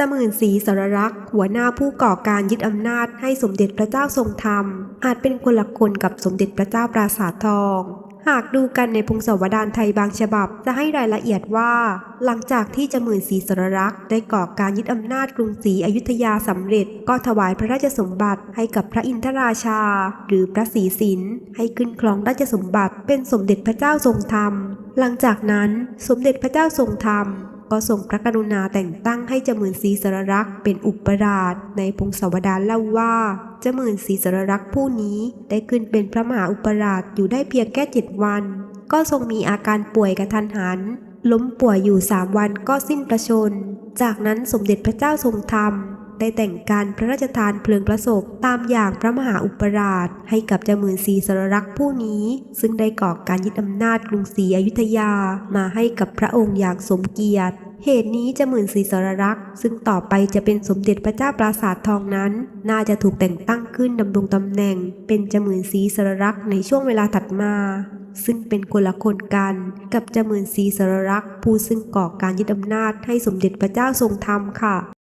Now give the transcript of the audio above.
จมื่นศรีสรรักษ์หัวหน้าผู้ก่อการยึดอำนาจให้สมเด็จพระเจ้าทรงธรรม อาจเป็นคนละคนกับสมเด็จพระเจ้าปราสาททอง หากดูกันในพงศาวดารไทยบางฉบับจะให้รายละเอียดว่า หลังจากที่จมื่นศรีสรรักษ์ได้ก่อการยึดอำนาจกรุงศรีอยุธยาสำเร็จ ก็ถวายพระราชสมบัติให้กับพระอินทราชา หรือพระศรีสินให้ขึ้นครองราชสมบัติเป็นสมเด็จพระเจ้าทรงธรรม หลังจากนั้นสมเด็จพระเจ้าทรงธรรม ก็ทรงพระกรุณาแต่งตั้งให้จมื่นศรีสรรักษ์เป็นอุปราช ในพงศาวดารเล่าว่าจมื่นศรีสรรักษ์ผู้นี้ได้ขึ้นเป็นพระมหาอุปราชอยู่ได้เพียงแค่เจ็ดวัน ก็ทรงมีอาการป่วยกระทันหัน ล้มป่วยอยู่สามวันก็สิ้นประชน จากนั้นสมเด็จพระเจ้าทรงธรรม ได้แต่งการพระราชทานเพลิงพระศพตามอย่างพระมหาอุปราช ให้กับจมื่นศรีสรรักษ์ผู้นี้ ซึ่งได้ก่อการยึดอำนาจกรุงศรีอยุธยามาให้กับพระองค์อย่างสมเกียรติเหตุนี้จมื่นศรีสรรักษ์ซึ่งต่อไปจะเป็นสมเด็จพระเจ้าปราสาททองนั้น น่าจะถูกแต่งตั้งขึ้นดำรงตำแหน่ง เป็นจมื่นศรีสรรักษ์ในช่วงเวลาถัดมา ซึ่งเป็นคนละคนกันกับจมื่นศรีสรรักษ์ผู้ซึ่งก่อการยึดอำนาจให้สมเด็จพระเจ้าทรงธรรมค่ะ